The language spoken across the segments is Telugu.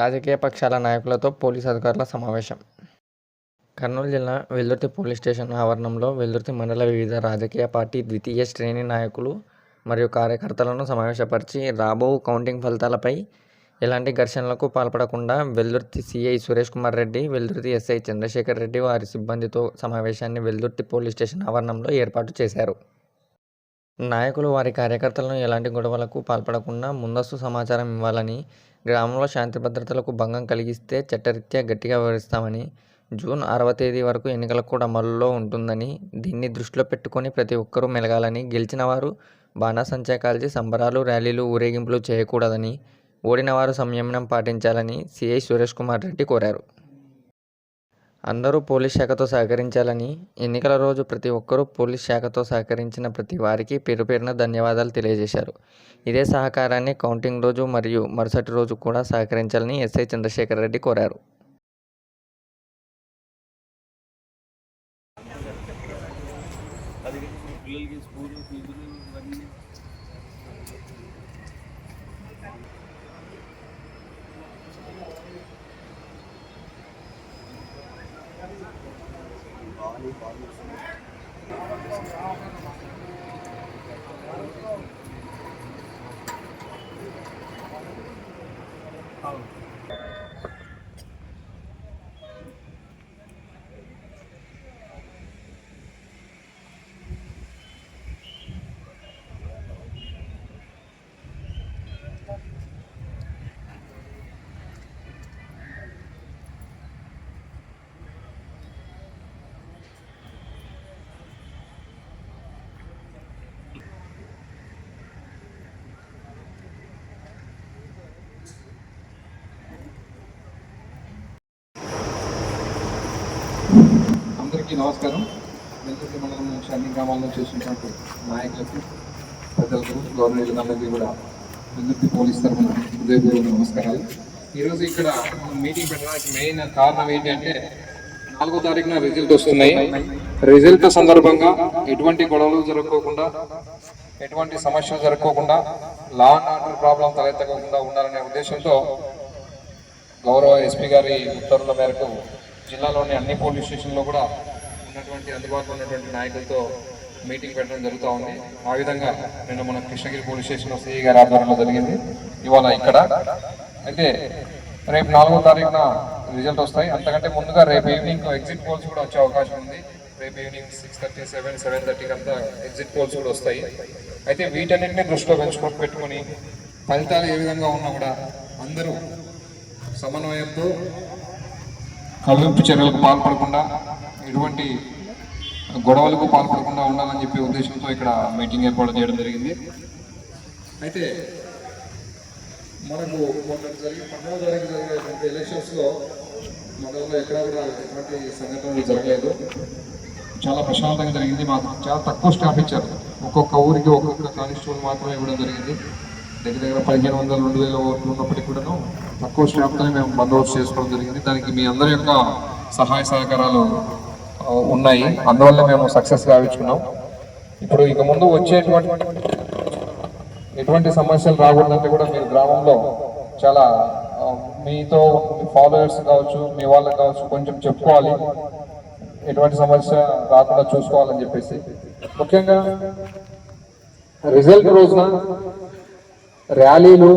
రాజకీయ పక్షాల నాయకులతో పోలీస్ అధికారుల సమావేశం. కర్నూలు జిల్లా వెల్దుర్తి పోలీస్ స్టేషన్ ఆవరణంలో వెల్దుర్తి మండల వివిధ రాజకీయ పార్టీ ద్వితీయ శ్రేణి నాయకులు మరియు కార్యకర్తలను సమావేశపరిచి రాబో కౌంటింగ్ ఫలితాలపై ఎలాంటి ఘర్షణలకు పాల్పడకుండా వెల్దుర్తి సిఐ సురేష్ కుమార్ రెడ్డి వెల్దుర్తి ఎస్ఐ చంద్రశేఖర్ రెడ్డి వారి సిబ్బందితో సమావేశాన్ని వెల్దుర్తి పోలీస్ స్టేషన్ ఆవరణంలో ఏర్పాటు చేశారు. నాయకులు వారి కార్యకర్తలను ఎలాంటి గొడవలకు పాల్పడకుండా ముందస్తు సమాచారం ఇవ్వాలని గ్రామంలో శాంతి భద్రతలకు భంగం కలిగిస్తే చట్టరీత్యా గట్టిగా వివరిస్తామని జూన్ ఆరవ తేదీ వరకు ఎన్నికలకు కూడా అమలులో ఉంటుందని దీన్ని దృష్టిలో పెట్టుకొని ప్రతి ఒక్కరూ మెలగాలని గెలిచిన వారు బాణాసంచా కాల్చి సంబరాలు ర్యాలీలు ఊరేగింపులు చేయకూడదని ఓడిన వారు సంయమనం పాటించాలని సిఐ సురేష్ కుమార్ రెడ్డి కోరారు. అందరూ పోలీస్ శాఖతో సహకరించాలని ఎన్నికల రోజు ప్రతి ఒక్కరూ పోలీస్ శాఖతో సహకరించిన ప్రతి వారికి పేరు పేరున ధన్యవాదాలు తెలియజేశారు. ఇదే సహకారాన్ని కౌంటింగ్ రోజు మరియు మరుసటి రోజు కూడా సహకరించాలని ఎస్ఐ చంద్రశేఖర్ రెడ్డి కోరారు. అందరికీ నమస్కారం. వెల్లుల్లి మండలం నుంచి అన్ని గ్రామాల నుంచి వచ్చినటువంటి నాయకులకు ప్రజలకు గవర్నమెంట్ కూడా వెల్లుల్లి పోలీస్ తరఫున హృదయపూర్వక నమస్కారాలు. ఈరోజు ఇక్కడ మనం మీటింగ్ పెట్టడానికి మెయిన్ కారణం ఏంటంటే నాలుగో తారీఖున రిజల్ట్ వస్తున్నాయి. రిజల్ట్ సందర్భంగా ఎటువంటి గొడవలు జరగకోకుండా ఎటువంటి సమస్యలు జరగకోకుండా లా అండ్ ఆర్డర్ ప్రాబ్లం తలెత్తకుండా ఉండాలనే ఉద్దేశంతో గౌరవ ఎస్పీ గారి ఉత్తర్వుల మేరకు జిల్లాలోని అన్ని పోలీస్ స్టేషన్లో కూడా ఉన్నటువంటి అందుబాటులో ఉన్నటువంటి నాయకులతో మీటింగ్ పెట్టడం జరుగుతూ ఉంది. ఆ విధంగా నిన్న మన కృష్ణగిరి పోలీస్ స్టేషన్ సిఐ గారి ఆధ్వర్యంలో జరిగింది. ఇవాళ ఇక్కడ. అయితే రేపు నాలుగో తారీఖున రిజల్ట్ వస్తాయి. అంతకంటే ముందుగా రేపు ఈవినింగ్ ఎగ్జిట్ పోల్స్ కూడా వచ్చే అవకాశం ఉంది. రేపు evening six thirty seven seven థర్టీకి అంతా ఎగ్జిట్ పోల్స్ కూడా వస్తాయి. అయితే వీటన్నింటినీ దృష్టిలో పెంచుకొని పెట్టుకొని ఫలితాలు ఏ విధంగా ఉన్నా కూడా అందరూ సమన్వయంతో కలుపు చర్యలకు పాల్పడకుండా ఎటువంటి గొడవలకు పాల్పడకుండా ఉండాలని చెప్పే ఉద్దేశంతో ఇక్కడ మీటింగ్ ఏర్పాటు చేయడం జరిగింది. అయితే మనకు మొన్న జరిగిన పన్నెండవ తారీఖు జరిగినటువంటి ఎలక్షన్స్లో మండలంలో ఎక్కడా కూడా ఎటువంటి సంఘటనలు జరగలేదు. చాలా ప్రశాంతంగా జరిగింది. మాకు చాలా తక్కువ స్టాఫ్ ఇచ్చారు. ఒక్కొక్క ఊరికి ఒక్కొక్క కానిస్టేబుల్ మాత్రమే ఇవ్వడం జరిగింది. దగ్గర దగ్గర పదిహేను వందల రెండు వేల ఓట్లు ఉన్నప్పటికీ కూడాను తక్కువ స్టాఫ్తోనే మేము బందోబస్తు చేసుకోవడం జరిగింది. దానికి మీ అందరి యొక్క సహాయ సహకారాలు ఉన్నాయి. అందువల్ల మేము సక్సెస్ గావించుకున్నాం. ఇప్పుడు ఇక ముందు వచ్చేటువంటి ఎటువంటి సమస్యలు రాకూడదంటే కూడా మీరు గ్రామంలో చాలా మీతో ఫాలోయర్స్ కావచ్చు మీ వాళ్ళకి కావచ్చు కొంచెం చెప్పుకోవాలి. ఎటువంటి సమస్య రాకుండా చూసుకోవాలని చెప్పేసి. ముఖ్యంగా రిజల్ట్ రోజున ర్యాలీలు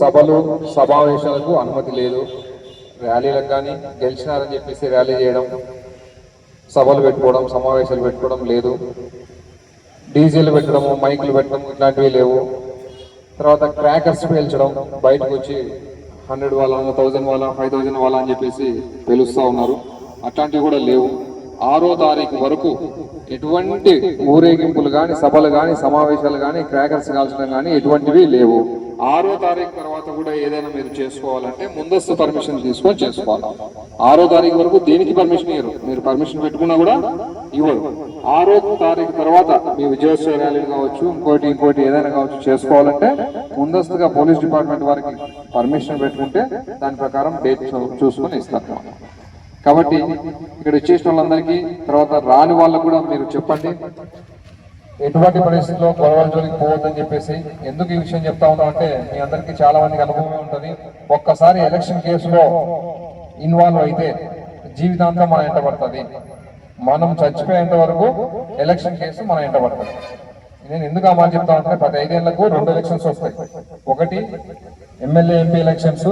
సభలు సమావేశాలకు అనుమతి లేదు. ర్యాలీలకు కానీ గెలిచినారని చెప్పేసి ర్యాలీ చేయడం సభలు పెట్టుకోవడం సమావేశాలు పెట్టుకోవడం లేదు. డీజేలు పెట్టడము మైకులు పెట్టడం ఇట్లాంటివి లేవు. తర్వాత క్రాకర్స్ పేల్చడం బయటకు వచ్చి హండ్రెడ్ వాళ్ళ థౌజండ్ వాళ్ళ ఫైవ్ థౌజండ్ వాళ్ళ అని చెప్పేసి పిలుస్తూ ఉన్నారు. అట్లాంటివి కూడా లేవు. ఆరో తారీఖు వరకు ఎటువంటి ఊరేగింపులు కానీ సభలు కానీ సమావేశాలు కానీ క్రాకర్స్ కాల్చడం కానీ ఎటువంటివి లేవు. ఆరో తారీఖు తర్వాత కూడా ఏదైనా మీరు చేసుకోవాలంటే ముందస్తు పర్మిషన్ తీసుకొని చేసుకోవాలి. ఆరో తారీఖు వరకు దేనికి పర్మిషన్ ఇవ్వరు మీరు పర్మిషన్ పెట్టుకున్నా కూడా ఇవ్వరు. ఆరో తారీఖు తర్వాత మీ విజయోత్సవ ర్యాలీలు కావచ్చు ఇంకోటి ఇంకోటి ఏదైనా కావచ్చు చేసుకోవాలంటే ముందస్తుగా పోలీస్ డిపార్ట్మెంట్ వారికి పర్మిషన్ పెట్టుకుంటే దాని ప్రకారం డేట్ చూసుకొని ఇస్తారు. కాబట్టి ఇక్కడ వచ్చేసిన వాళ్ళందరికీ తర్వాత రాని వాళ్ళకు కూడా మీరు చెప్పండి. ఎటువంటి పరిస్థితుల్లో గొడవల జోలికి పోవద్దని చెప్పేసి ఎందుకు ఈ విషయం చెప్తా ఉన్నాం అంటే మీ అందరికీ చాలా మందికి అనుభవం ఉంటుంది. ఒక్కసారి ఎలక్షన్ కేసులో ఇన్వాల్వ్ అయితే జీవితాంతం మన ఎంట పడుతుంది. మనం చచ్చిపోయేంత వరకు ఎలక్షన్ కేసు మన ఎంట పడుతుంది. నేను ఎందుకు ఆ మాట చెప్తా ఉంటే ప్రతి ఐదేళ్ళకు రెండు ఎలక్షన్స్ వస్తాయి. ఒకటి ఎమ్మెల్యే ఎంపీ ఎలక్షన్స్.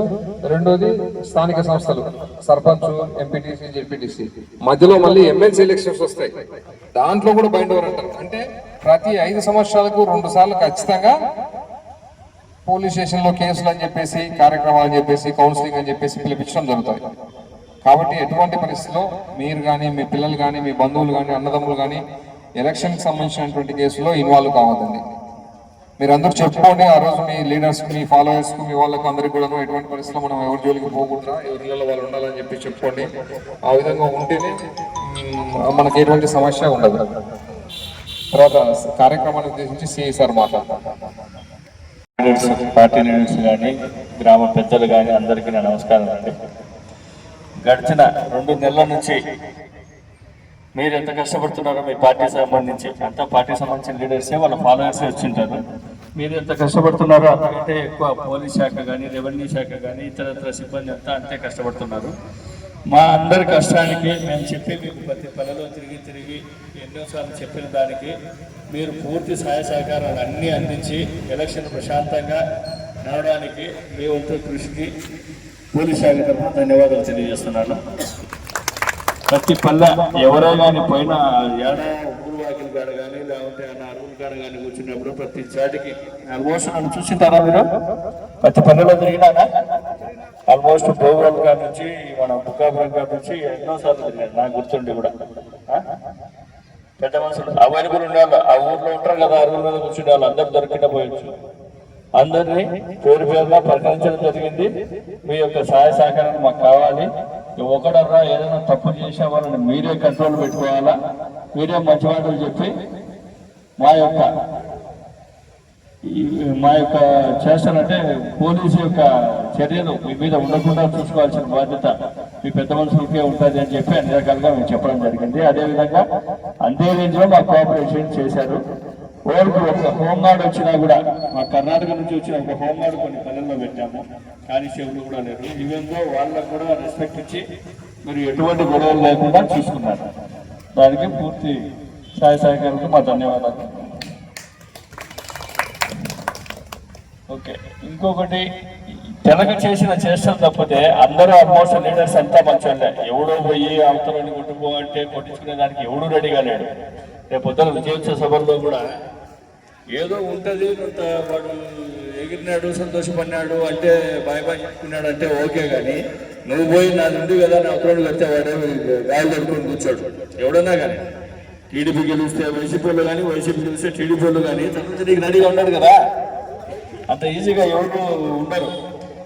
రెండోది స్థానిక సంస్థలు. Sarpanch MPTC ZPTC. మధ్యలో మళ్ళీ ఎమ్మెల్సీ ఎలక్షన్స్ వస్తాయి. దాంట్లో కూడా బైండ్ ఓవర్ అంటారు అంటే ప్రతి ఐదు సంవత్సరాలకు రెండు సార్లు ఖచ్చితంగా పోలీస్ స్టేషన్లో కేసులు అని చెప్పేసి కార్యక్రమాలు అని చెప్పేసి కౌన్సిలింగ్ అని చెప్పేసి పిలిపించడం జరుగుతుంది కాబట్టి ఎటువంటి పరిస్థితిలో మీరు కానీ మీ పిల్లలు కానీ మీ బంధువులు కానీ అన్నదమ్ములు కానీ ఎలక్షన్కి సంబంధించినటువంటి కేసులో ఇన్వాల్వ్ కావద్దండి. మీరు అందరూ చెప్పుకోండి ఆ రోజు మీ లీడర్స్ మీ ఫాలోవర్స్ మీ వాళ్ళకి అందరికి కూడా ఎటువంటి పరిస్థితుల్లో మనం ఎవరి జోలికి పోకుండా ఎవరి వాళ్ళు ఉండాలని చెప్పి చెప్పుకోండి. ఆ విధంగా ఉంటేనే మనకి ఎటువంటి సమస్య ఉండదు. తర్వాత కార్యక్రమాన్ని ఉద్దేశించి సిఐ సార్ మాట్లాడతారు. పార్టీ లీడర్స్ కానీ గ్రామ పెద్దలు కానీ అందరికీ నా నమస్కారం అండి. గడిచిన రెండు నెలల నుంచి మీరు ఎంత కష్టపడుతున్నారో మీ పార్టీ సంబంధించి అంతా పార్టీ సంబంధించిన లీడర్సే వాళ్ళ ఫాలోవర్సే వచ్చింటారు. మీరు ఎంత కష్టపడుతున్నారో అంతకంటే ఎక్కువ పోలీస్ శాఖ కానీ రెవెన్యూ శాఖ కానీ ఇతరత్ర సిబ్బంది అంతా అంతే కష్టపడుతున్నారు. మా అందరి కష్టానికి మేము చెప్పి మీకు ప్రతి పనిలో తిరిగి తిరిగి ఎన్నోసార్లు చెప్పిన దానికి మీరు పూర్తి సహాయ సహకారాలు అన్నీ అందించి ఎలక్షన్ ప్రశాంతంగా నడవడానికి మీ వంతు కృషికి పోలీస్ శాఖ తరఫున ధన్యవాదాలు తెలియజేస్తున్నాను. ప్రతి పల్లె ఎవరో కానీ పోయినా ఏడా ఊరువాకిల కాడ కానీ లేకుంటే అన్నారు కాడ కానీ కూర్చున్నప్పుడు ప్రతి చాటికి ఆల్మోస్ట్ నన్ను చూసింటారా మీరు? ప్రతి పల్లెలో తిరిగినానా? ఆల్మోస్ట్ భోగోల్ కాడ నుంచి మన బుక్కాపురం కాడ నుంచి ఎన్నోసార్లు తిరిగాను నాకు గుర్తుండి కూడా. పెద్ద మనుషులు. అవైలబుల్ ఉండేవాళ్ళు. ఆ ఊర్లో ఉంటారు కదా అరుగుల మీద కూర్చుండే వాళ్ళు. అందరు దొరికిన పోయొచ్చు. అందరినీ పేరు పేరున ప్రకటించడం జరిగింది. మీ యొక్క సహాయ సహకారాన్ని మాకు కావాలి. ఒకడర్రా ఏదైనా తప్పు చేసే వాళ్ళని మీరే కంట్రోల్ పెట్టుకోవాలా? మీరే మంచి మాటలు చెప్పి మా యొక్క మా యొక్క చేస్తానంటే పోలీసు యొక్క చర్యలు మీ మీద ఉండకుండా చూసుకోవాల్సిన బాధ్యత మీ పెద్ద మనుషులకే ఉంటుంది అని చెప్పి అన్ని రకాలుగా మేము చెప్పడం జరిగింది. అదేవిధంగా అంతే రేంజ్లో మా కోఆపరేషన్ చేశారు. ఓరికి ఒక హోంగార్డ్ వచ్చినా కూడా మా కర్ణాటక నుంచి వచ్చిన ఒక హోంగార్డ్ కొన్ని పనుల్లో పెట్టాము. కానిస్టేబుల్ కూడా లేరు ఈవెంతో వాళ్ళకు కూడా రెస్పెక్ట్ ఇచ్చి మీరు ఎటువంటి గొడవలు లేకుండా చూసుకున్నారు. దానికి పూర్తి సాయి సహాయం మా ధన్యవాదాలు. ఓకే ఇంకొకటి తెలక చేసిన చేష్టలు తప్పితే అందరూ ఆల్మోస్ట్ లీడర్స్ అంతా మంచోళ్ళే. ఎవడో పోయి అవతలని కొట్టుకో అంటే కొట్టించుకునే దానికి ఎవడు రెడీగా లేడు. రేపు పొద్దున విజయోత్సవ సభల్లో కూడా ఏదో ఉంటుంది కొంత వాడు ఎగిరినాడు సంతోషపడినాడు అంటే బాయ్ బాయ్ చెప్పుకున్నాడు అంటే ఓకే కానీ నువ్వు పోయి నా నుండి కదా నా అవతలని కడితే వాడే గాయలు తడుకొని కూర్చోడు. ఎవడన్నా కానీ టీడీపీ గెలిస్తే వైసీపీలో కానీ వైసీపీ గెలిస్తే టీడీపీలో కానీ చంద్రబాబు నీకు రెడీగా ఉన్నాడు కదా. అంత ఈజీగా ఎవరు ఉండరు.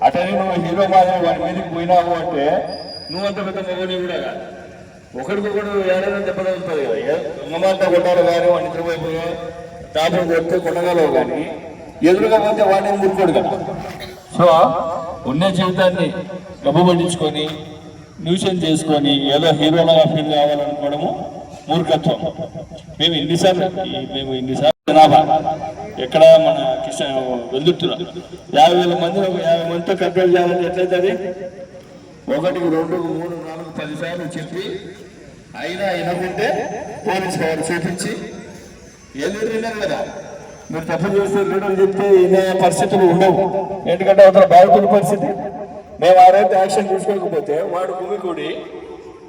అటని నువ్వు హీరో మాదిరి వాడి మీదకి పోయినావు అంటే నువ్వు అంత పెద్ద మగని కూడా ఒకరికొకడు ఏడైనా దెబ్బతలుతుంది కదా. ఏ- దొంగమంతా కొట్టాలి కానీ వాడిని నిద్రపోయిపోయా తాపం కొడితే కొట్టగలవు కానీ ఎదురుగా పోతే వాడిని మురుకోడు కదా. సో ఉన్న జీవితాన్ని డబ్బు పట్టించుకొని న్యూషన్ చేసుకొని ఏదో హీరోలాగా ఫీల్ కావాలనుకోవడము మూర్ఖత్వం. మేము ఎన్నిసార్లు మేము ఎన్నిసార్లు జనాభా. ఎక్కడ మన కిషన్ వెల్దుర్తిలో. యాభై వేల మంది ఒక యాభై మందితో కంట్రోల్ చేయాలంటే ఎట్లయితుంది ఒకటికి రెండు మూడు నాలుగు పది సార్లు చెప్పి అయినా వినకుంటే పోలీస్ పవర్ చూపించి ఎల్లుడు విన్నారు కదా? మీరు తప్పు చేస్తే లీడర్ చెప్తే ఇదే పరిస్థితులు ఉండవు. ఎందుకంటే అవతల బాధితుల పరిస్థితి. మేము ఆ రోజు యాక్షన్ తీసుకోకపోతే వాడు భూమికుడి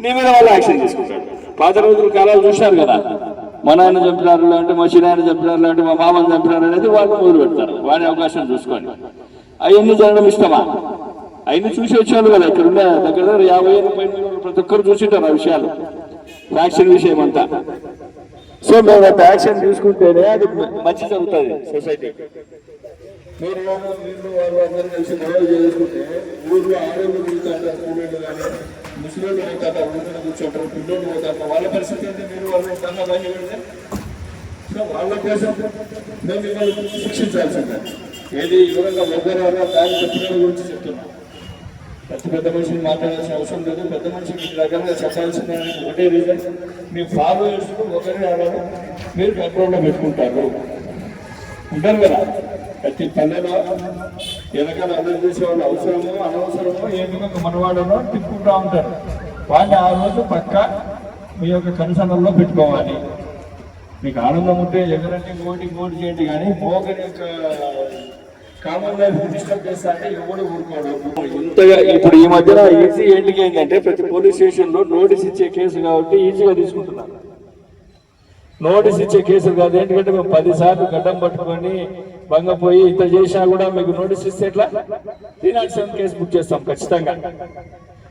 నీ మీద వాళ్ళు యాక్షన్ తీసుకుంటాడు పాత రోజుల కాలాలు చూశారు కదా. మా నాయన చంపినారు లేదంటే మా చిన్నాయన చంపినారు లేదంటే మా మామని చంపినారు అనేది వాళ్ళు మొదలు పెడతారు. వాడి అవకాశం చూసుకోండి. అవన్నీ జరగడం ఇష్టమా? అవన్నీ చూసి వచ్చేవాళ్ళు కదా. ఇక్కడ ఉన్న దగ్గర దగ్గర యాభై ఏళ్ళ పైన ప్రతి ఒక్కరు చూసింటారు ఆ విషయాలు. యాక్షన్ విషయం అంతా సో మేము ఒక యాక్షన్ తీసుకుంటేనే అది మంచి జరుగుతుంది సొసైటీ. మీరు వాళ్ళు వాళ్ళు అందరూ కలిసి గొడవలు చేసుకుంటే ఊళ్ళో ఆరోగ్యం స్టూడెంట్ కానీ ముస్లింలు మిగతా ఊళ్ళో కూర్చుంటారు పిల్లలు పోతాక వాళ్ళ పరిస్థితి ఏంటి? మీరు వాళ్ళు బాగా భయపడితే సో వాళ్ళ కోసం మేము మిమ్మల్ని శిక్షించాల్సిందే. ఏది వివరంగా మొగ్గరారా దాని చెప్పిన గురించి చెప్తున్నాం. ప్రతి పెద్ద మనిషిని మాట్లాడాల్సిన అవసరం లేదు. పెద్ద మనిషి ఇన్ని రకంగా చెప్పాల్సిన ఒకటే రీజన్ మీ ఫాలోయర్స్ ఒకరి అవ్వడం మీరు బ్యాక్గ్రౌండ్లో పెట్టుకుంటారు. ఉంటారు కదా? ప్రతి పల్లెలో వెనకాల అందరు చేసే వాళ్ళు అవసరమో అనవసరమో ఏదో మనవాడనో తిప్పుకుంటా ఉంటారు. వాళ్ళు ఆ రోజు పక్క మీ యొక్క కనుసనల్లో పెట్టుకోవాలి. మీకు ఆనందం ఉంటే ఎగరండి ఇంకోటి ఇంకోటి చేయండి కానీ మోగని యొక్క కామన్ లైఫ్ డిస్టర్బ్ చేస్తా అంటే ఎవడు ఊరుకోడు. ఇంతగా ఇప్పుడు ఈ మధ్యన ఈజీ ఏంటికి ఏంటంటే ప్రతి పోలీస్ స్టేషన్లో నోటీస్ ఇచ్చే కేసు కాబట్టి ఈజీగా తీసుకుంటున్నారు. నోటీస్ ఇచ్చే కేసులు కాదు ఎందుకంటే మేము పదిసార్లు గడ్డం పట్టుకొని భంగపోయి ఇంత చేసినా కూడా మీకు నోటీస్ ఇస్తే ఎట్లా? Three nought seven case book చేస్తాం ఖచ్చితంగా.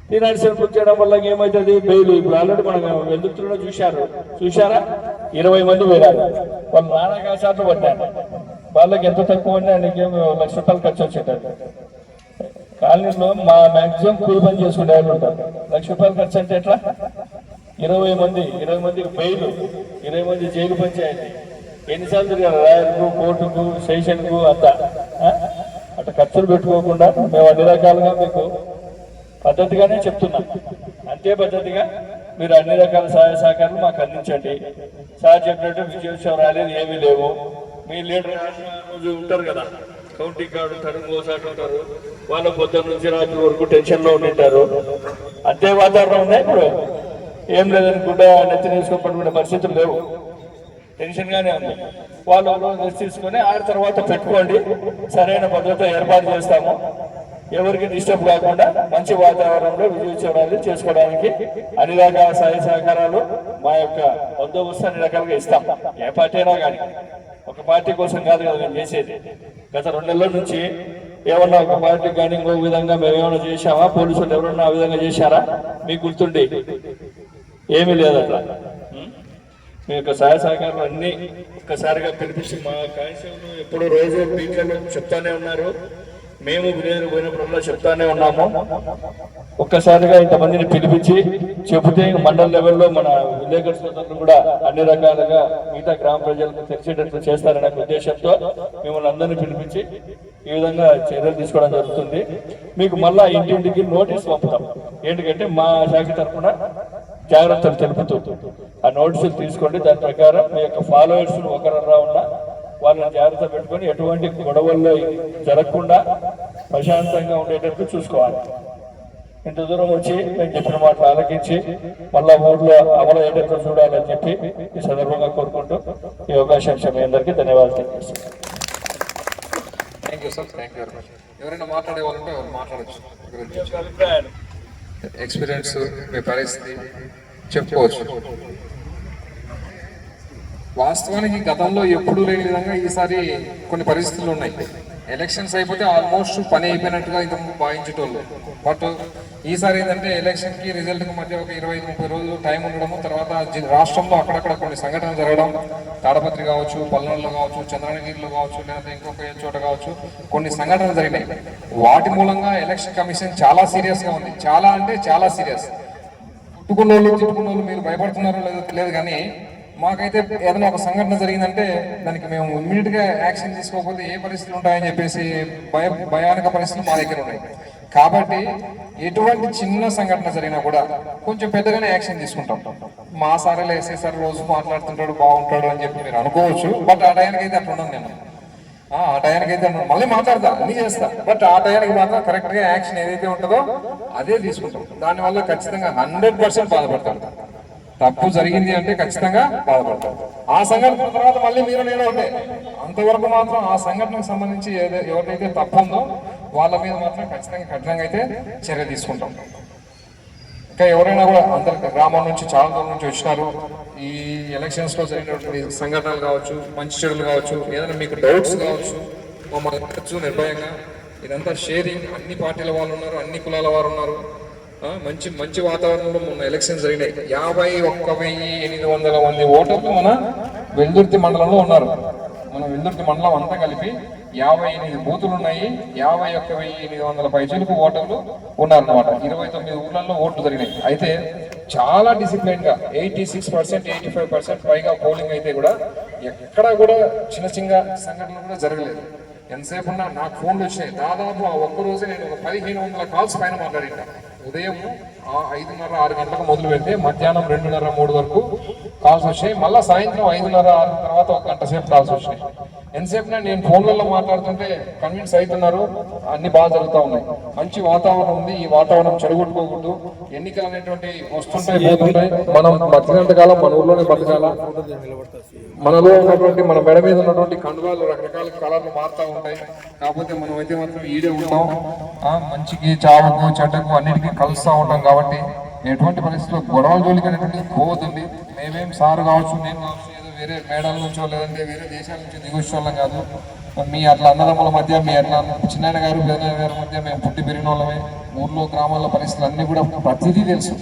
త్రీ నాట్ సెవెన్ బుక్ చేయడం వల్ల ఏమవుతుంది బెయిల్. ఇప్పుడు ఆల్రెడీ మనం వెళ్తున్నా చూశారు. చూశారా? ఇరవై మంది పోయారు వాళ్ళు నానా సార్లు పడ్డారు. వాళ్ళకి ఎంత తక్కువ ఉన్నా నీకేం లక్ష రూపాయలు ఖర్చు వచ్చేటట్టు. కాలనీలో మా మ్యాక్సిమం కూలి పని చేసుకునే వాళ్ళు ఉంటారు. లక్ష రూపాయలు ఖర్చు అంటే ఎట్లా? ఇరవై మంది ఇరవై మందికి బెయిల్ ఇరవై మంది జైలు పంచాయతీ. ఎన్నిసార్లు తిరిగారు? రాయర్కు కోర్టుకు స్టేషన్కు అంతా ఆ? అట్లా ఖర్చులు పెట్టుకోకుండా మేము అన్ని రకాలుగా మీకు పద్ధతిగానే చెప్తున్నాం. అంతే పద్ధతిగా మీరు అన్ని రకాల సహాయ సహకారాలు మాకు అందించండి. సార్ చెప్పినట్టు విజయోత్సవం రాలేదు ఏమీ లేవు. మీ లీడర్ రోజు ఉంటారు కదా? కౌంటింగ్ కార్డు ఉంటారు మోసాటు ఉంటారు. వాళ్ళ పొద్దున్న నుంచి రాత్రి వరకు టెన్షన్లో ఉండింటారు అంతే వాతావరణం ఉన్నాయి ఇప్పుడు? ఏం లేదని గుడ్డ నెత్తి నేర్చుకోబడి పరిస్థితులు లేవు. టెన్షన్ గానే ఉంది. వాళ్ళు రెస్ట్ తీసుకొని ఆడిన తర్వాత పెట్టుకోండి. సరైన పద్ధతిలో ఏర్పాటు చేస్తాము. ఎవరికి డిస్టర్బ్ కాకుండా మంచి వాతావరణంలో విజయోత్సవాలు చేసుకోవడానికి అన్ని రకాల సహాయ సహకారాలు మా యొక్క బందోబస్తు అన్ని రకాలుగా ఇస్తాం. ఏ పార్టీ అయినా కానీ. ఒక పార్టీ కోసం కాదు కదా మేము చేసేది. గత రెండు నెలల నుంచి ఏమన్నా ఒక పార్టీ కానీ ఇంకో విధంగా మేము ఏమైనా చేశామా? పోలీసులు ఎవరన్నా ఆ విధంగా చేశారా? మీకు గుర్తుండి. ఏమీ లేదు అట్లా. మీ యొక్క సహాయ సహకారం అన్ని ఒక్కసారిగా పిలిపించి మా కాన్స్టేబుల్ ఎప్పుడు రోజు మీట్లలో చెప్తానే ఉన్నారు. మేము విలేజ్ పోయినప్పుడల్లా చెప్తానే ఉన్నాము. ఒక్కసారిగా ఇంతమందిని పిలిపించి చెబితే మండల లెవెల్లో మన విలేకరుల సోదరులు కూడా అన్ని రకాలుగా మిగతా గ్రామ ప్రజలకు తెలిసేటట్లు చేస్తారనే ఉద్దేశంతో మిమ్మల్ని అందరినీ పిలిపించి ఈ విధంగా చర్యలు తీసుకోవడం జరుగుతుంది. మీకు మళ్ళా ఇంటింటికి నోటీస్ పంపుతాం. ఏంటంటే మా శాఖ తరఫున జాగ్రత్తలు తెలుపుతూ ఆ నోటీసులు తీసుకోండి. దాని ప్రకారం మీ యొక్క ఫాలోవర్స్ ఒకరన్నా ఉన్నా వాళ్ళని జాగ్రత్త పెట్టుకొని ఎటువంటి గొడవల్లో జరగకుండా ప్రశాంతంగా ఉండేటట్టు చూసుకోవాలి. ఇంత దూరం వచ్చి నేను చెప్పిన మాటలు ఆలకించి మళ్ళా ఊర్లో అమలు అయ్యేటట్టు చూడాలని చెప్పి ఈ సందర్భంగా కోరుకుంటూ ఈ అవకాశం మీ అందరికీ ధన్యవాదాలు తెలియజేస్తున్నాను. Thank you sir thank you very much ఎవరైనా మాట్లాడే మాట్లాడచ్చు. ఎక్స్పీరియన్స్ మీ పరిస్థితి చెప్పుకోవచ్చు. వాస్తవానికి గతంలో ఎప్పుడూ లేని విధంగా ఈసారి కొన్ని పరిస్థితులు ఉన్నాయి. ఎలక్షన్స్ అయిపోతే ఆల్మోస్ట్ పని అయిపోయినట్టుగా ఇంత భావించేటోళ్ళు. బట్ ఈసారి ఏంటంటే ఎలక్షన్కి రిజల్ట్కి మధ్య ఒక ఇరవై ముప్పై రోజులు టైం ఉండడం తర్వాత రాష్ట్రంలో అక్కడక్కడ కొన్ని సంఘటనలు జరగడం తాడపత్రి కావచ్చు పల్నాడులో కావచ్చు చంద్రగిరిలో కావచ్చు లేకపోతే ఇంకొక చోట కావచ్చు కొన్ని సంఘటనలు జరిగినాయి. వాటి మూలంగా ఎలక్షన్ కమిషన్ చాలా సీరియస్గా ఉంది. చాలా అంటే చాలా సీరియస్ పుట్టుకున్న వాళ్ళు తిట్టుకున్న వాళ్ళు మీరు భయపడుతున్నారో లేదో తెలియదు కానీ మాకైతే ఏదైనా ఒక సంఘటన జరిగిందంటే దానికి మేము ఇమ్మీడియట్గా యాక్షన్ తీసుకోకపోతే ఏ పరిస్థితులు ఉంటాయని చెప్పేసి భయ భయానక పరిస్థితులు మా దగ్గర ఉన్నాయి. కాబట్టి ఎటువంటి చిన్న సంఘటన జరిగినా కూడా కొంచెం పెద్దగానే యాక్షన్ తీసుకుంటాం. మా సార్లు ఎస్ఐ సార్ రోజు మాట్లాడుతుంటాడు బాగుంటాడు అని చెప్పి మీరు అనుకోవచ్చు బట్ ఆ టైంకి అయితే అట్లా ఉండను నేను ఆ టయానికి అయితే మళ్ళీ మాట్లాడతా అన్ని చేస్తా. బట్ ఆ టయానికి మాత్రం కరెక్ట్గా యాక్షన్ ఏదైతే ఉంటుందో అదే తీసుకుంటాం. దానివల్ల ఖచ్చితంగా హండ్రెడ్ పర్సెంట్ బాధపడతాడు తప్పు జరిగింది అంటే ఖచ్చితంగా బాధపడతారు. ఆ సంఘటన తర్వాత మళ్ళీ మీరు నేను ఉంటే అంతవరకు మాత్రం ఆ సంఘటనకు సంబంధించి ఏదై- ఎవరిదైతే తప్పు ఉందో వాళ్ళ మీద మాత్రం ఖచ్చితంగా కఠినంగా అయితే చర్య తీసుకుంటాం. ఇంకా ఎవరైనా కూడా అందరి గ్రామం నుంచి చాలా దూరం నుంచి వచ్చినారు. ఈ ఎలక్షన్స్లో జరిగినటువంటి సంఘటనలు కావచ్చు మంచి చెడులు కావచ్చు ఏదైనా మీకు డౌట్స్ కావచ్చు మమ్మల్ని నిర్భయంగా ఇదంతా షేరింగ్. అన్ని పార్టీల వాళ్ళు ఉన్నారు అన్ని కులాల వారు ఉన్నారు. మంచి మంచి వాతావరణంలో మొన్న ఎలక్షన్స్ జరిగినాయి. యాభై ఒక్క వెయ్యి ఎనిమిది వందల మంది ఓటర్లు మన వెల్దుర్తి మండలంలో ఉన్నారు. మన వెల్దుర్తి మండలం అంతా కలిపి యాభై ఎనిమిది బూతులు ఉన్నాయి. యాభై ఒక్క వెయ్యి ఎనిమిది వందల పైచలకు ఓటర్లు ఉన్నారన్నమాట. ఇరవై తొమ్మిది ఊర్లలో ఓట్లు జరిగినాయి. అయితే చాలా డిసిప్లైన్గా eighty six percent eighty five percent పైగా పోలింగ్ అయితే కూడా ఎక్కడా కూడా చిన్న చిన్న సంఘటనలు కూడా జరగలేదు. ఎంతసేపు ఉన్నా నాకు ఫోన్లు వచ్చినాయి. దాదాపు ఆ ఒక్కరోజు నేను ఒక పదిహేను వందల కాల్స్ పైన మాట్లాడింటాను ఉదయం ఐదున్నర ఆరు గంటలకు మొదలు పెడితే మధ్యాహ్నం రెండున్నర మూడు వరకు కాల్స్ వచ్చాయి. మళ్ళీ సాయంత్రం ఐదున్నర ఆరు తర్వాత ఒక గంట సేపు కాల్స్ వచ్చినాయి ఎంతసేపు నేను ఫోన్లలో మాట్లాడుతుంటే కన్విన్స్ అవుతున్నారు అన్ని బాగా జరుగుతూ ఉన్నాయి. మంచి వాతావరణం ఉంది ఈ వాతావరణం చెడగొట్టుకోకూడదు. ఎన్నికలు అనేటువంటి వస్తుంటాయి పోతుంటాయి. మనం బతికినంత కాలం మన ఊర్లోనే బతకాల? మనలో ఉన్నటువంటి మన మెడ మీద ఉన్నటువంటి కండువాలు రకరకాల కలర్లు మారుతూ ఉంటాయి. కాకపోతే మనం అయితే మాత్రం ఈడే ఉంటాం. మంచికి చావుకు చెడ్డకు అన్నిటికీ కలుస్తూ ఉంటాం కాబట్టి ఎటువంటి పరిస్థితుల్లో గొడవల జోలికి అనేటువంటిది పోవద్దండి. మేమేం సార్ కావచ్చు నేను కావచ్చు ఏదో వేరే మేడల నుంచో లేదంటే వేరే దేశాల నుంచి దిగొచ్చే వాళ్ళం కాదు. మీ అట్లా అన్నదమ్ముల మధ్య మీ అట్లా చిన్నాయన గారు పెదనాయన గారి మధ్య మేము పుట్టి పెరిగిన వాళ్ళమే. ఊర్లో గ్రామాల్లో పరిస్థితులు అన్నీ కూడా ప్రతిదీ తెలుసు.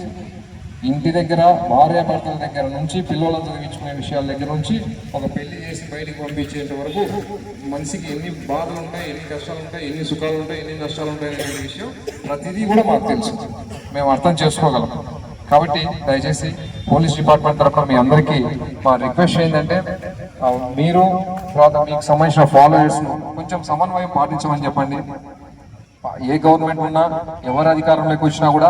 ఇంటి దగ్గర భార్యాభర్తల దగ్గర నుంచి పిల్లలను చదివించుకునే విషయాల దగ్గర నుంచి ఒక పెళ్ళి చేసి బయటికి పంపించేంత వరకు మనిషికి ఎన్ని బాధలు ఉంటాయి ఎన్ని కష్టాలు ఉంటాయి ఎన్ని సుఖాలు ఉంటాయి ఎన్ని నష్టాలు ఉంటాయి అనే విషయం ప్రతిదీ కూడా మాకు తెలుసు. మేము అర్థం చేసుకోగలం. కాబట్టి దయచేసి పోలీస్ డిపార్ట్మెంట్ తరఫున మీ అందరికీ మా రిక్వెస్ట్ ఏంటంటే మీరు తర్వాత మీకు సంబంధించిన ఫాలోయర్స్ కొంచెం సమన్వయం పాటించమని చెప్పండి. ఏ గవర్నమెంట్ ఉన్నా ఎవరు అధికారంలోకి వచ్చినా కూడా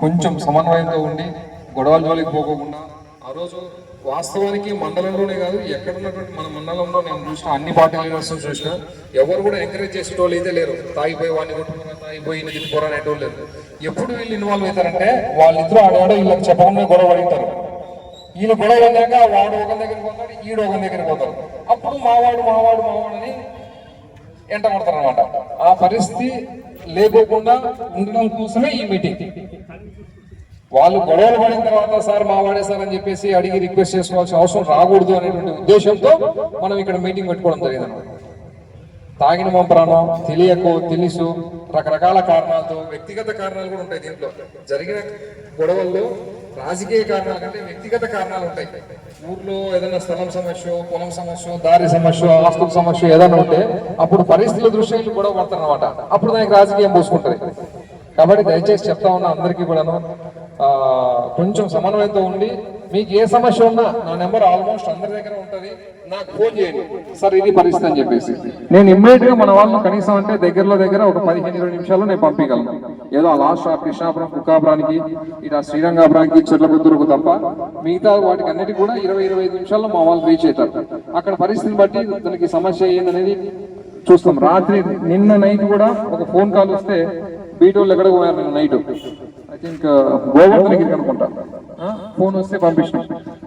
కొంచెం సమన్వయంతో ఉండి గొడవల జోలికి పోకోకుండా ఆ రోజు వాస్తవానికి మండలంలోనే కాదు ఎక్కడ ఉన్నటువంటి మన మండలంలో నేను చూసిన అన్ని పార్టీ లీడర్స్ చూసిన ఎవరు కూడా ఎంకరేజ్ చేసేటోళ్ళు అయితే లేరు. తాగిపోయి వాడిని కొట్టుకున్నా తాగిపోయి ఇన్ని తిట్టుకోరా అనేటోళ్ళు లేరు. ఎప్పుడు వీళ్ళు ఇన్వాల్వ్ అవుతారంటే వాళ్ళిద్దరూ ఆడాడో వీళ్ళకి చెప్పకుండా గొడవ పడుతారు. ఈయన గొడవ అన్నాక వాడు ఒక దగ్గరికి పోతాడు ఈడు ఒక దగ్గరికి పోతాడు. అప్పుడు మావాడు మావాడు మావాడు అని ఎంట అనమాట ఆ పరిస్థితి లేకోకుండా ఉండడం కోసమే ఈ మీటింగ్ వాళ్ళు గొడవలు పడిన తర్వాత సార్ మా వాడే సార్ అని చెప్పేసి అడిగి రిక్వెస్ట్ చేసుకోవాల్సిన అవసరం రాకూడదు అనేటువంటి ఉద్దేశంతో మనం ఇక్కడ మీటింగ్ పెట్టుకోవడం జరిగింది తాగిన మంపరానం తెలియకో తెలుసు రకరకాల కారణాలతో వ్యక్తిగత కారణాలు కూడా ఉంటాయి దీంట్లో. జరిగిన గొడవల్లో రాజకీయ కారణాల కంటే వ్యక్తిగత కారణాలు ఉంటాయి. ఊర్లో ఏదైనా స్థలం సమస్య పొలం సమస్య దారి సమస్య ఆస్తుల సమస్య ఏదైనా ఉంటే అప్పుడు పరిస్థితుల దృష్ట్యా గొడవ పడతారు అనమాట అప్పుడు దానికి రాజకీయం పూసుకుంటది. కాబట్టి దయచేసి చెప్తా ఉన్నా అందరికీ కూడాను కొంచెం సమన్వయంతో ఉండి మీకు ఏ సమస్య ఉన్నా నా నెంబర్ ఆల్మోస్ట్ అందరి దగ్గర ఉంటుంది. నాకు ఫోన్ చేయండి. సార్ ఇది పరిస్థితి అని చెప్పేసి. నేను ఇమ్మీడియట్గా మన వాళ్ళు కనీసం అంటే దగ్గరలో దగ్గర ఒక పదిహేను ఇరవై నిమిషాల్లో నేను పంపించగలను. ఏదో ఆ లాస్ట్ ఆ కృష్ణాపురం కుక్కాపురానికి ఇటు శ్రీరంగాపురానికి చెర్లబుద్దురుకు తప్ప మిగతా వాటికి అన్నిటి కూడా ఇరవై ఇరవై ఐదు నిమిషాల్లో మా వాళ్ళు రీచ్ అవుతారు. అక్కడ పరిస్థితిని బట్టి తనకి సమస్య ఏందనేది చూస్తాం. రాత్రి నిన్న నైట్ కూడా ఒక ఫోన్ కాల్ వస్తే బీటోళ్ళు ఎక్కడ పోయారు నిన్న నైట్? థింక్ uh, గోవర్ధనగిరికి అనుకుంటా ఫోన్ వస్తే పంపించిన.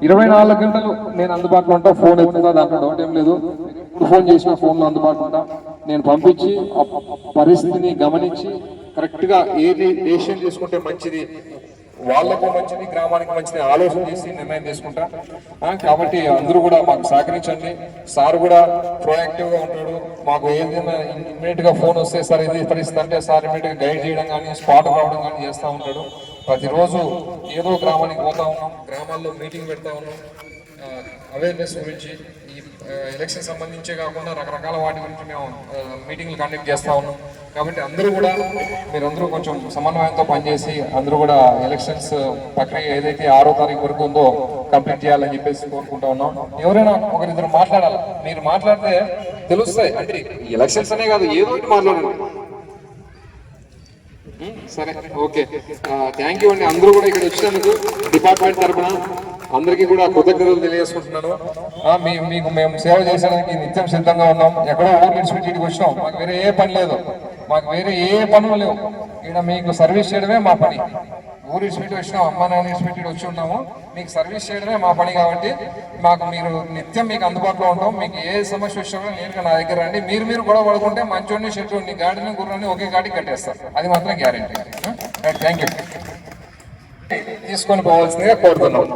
ఇరవై నాలుగు గంటలు నేను అందుబాటులో ఉంటా ఫోన్ ఎత్తుతా దాంట్లో డౌట్ ఏం లేదు. ఇప్పుడు ఫోన్ చేసిన ఫోన్లో అందుబాటులో ఉంటా. నేను పంపించి పరిస్థితిని గమనించి కరెక్ట్గా ఏది డెసిషన్ తీసుకుంటే మంచిది వాళ్ళకు మంచిది గ్రామానికి మంచిది ఆలోచన చేసి నిర్ణయం తీసుకుంటా. కాబట్టి అందరూ కూడా మాకు సహకరించండి. సార్ కూడా ప్రొయాక్టివ్గా ఉంటాడు. మాకు ఏదైనా ఇమ్మీడియట్గా ఫోన్ వస్తే సార్ ఇది పరిస్థితి అంటే సార్ ఇమ్మీడియట్గా గైడ్ చేయడం కానీ స్పాట్ రావడం కానీ చేస్తూ ఉంటాడు. ప్రతిరోజు ఏదో గ్రామానికి పోతా ఉన్నాం. గ్రామాల్లో మీటింగ్ పెడతా ఉన్నాం. అవేర్నెస్ గురించి Uh, ఎలక్షన్ సంబంధించే కాకుండా రకరకాల వాటి గురించి మేము మీటింగ్లు కండక్ట్ చేస్తూ ఉన్నాం. కాబట్టి అందరూ కూడా మీరందరూ కొంచెం సమన్వయంతో పనిచేసి అందరూ కూడా ఎలక్షన్స్ uh, ప్రక్రియ ఏదైతే ఆరో తారీఖు వరకు ఉందో కంప్లీట్ చేయాలని చెప్పేసి కోరుకుంటా ఉన్నాం. ఎవరైనా ఒకరిద్దరు మాట్లాడాలి? మీరు మాట్లాడితే తెలుస్తాయి. అంటే ఎలక్షన్స్ అనే కాదు ఏదో ఒకటి మాట్లాడండి. సరే ఓకే. Uh, థ్యాంక్ యూ అండి. అందరూ కూడా ఇక్కడ వచ్చినందుకు డిపార్ట్మెంట్ తరపున అందరికీ కూడా కృతజ్ఞతలు తెలియజేసుకుంటున్నాను. మీకు మేము సేవ చేసేదానికి నిత్యం సిద్ధంగా ఉన్నాం. ఎక్కడో ఊరు విడిచిపెట్టి ఇక్కడికి వచ్చినాం. మాకు వేరే ఏ పని లేదు. మాకు వేరే ఏ పనులు లేవు. ఇక్కడ మీకు సర్వీస్ చేయడమే మా పని. ఊరు విడిచిపెట్టి వచ్చినాం. అమ్మ నాన్న విడిచిపెట్టి వచ్చి ఉన్నాము. మీకు సర్వీస్ చేయడమే మా పని కాబట్టి మాకు మీరు నిత్యం మీకు అందుబాటులో ఉంటాం. మీకు ఏ సమస్య వచ్చినా నేను నా దగ్గర రండి. మీరు మీరు గొడవ పడుకుంటే మంచోడిని చెట్టుని గాడిని గుర్రాన్ని ఒకే గాడికి కట్టేస్తారు. అది మాత్రం గ్యారెంటీ. Thank you. తీసుకొని పోవాల్సిందిగా కోరుతున్నాం.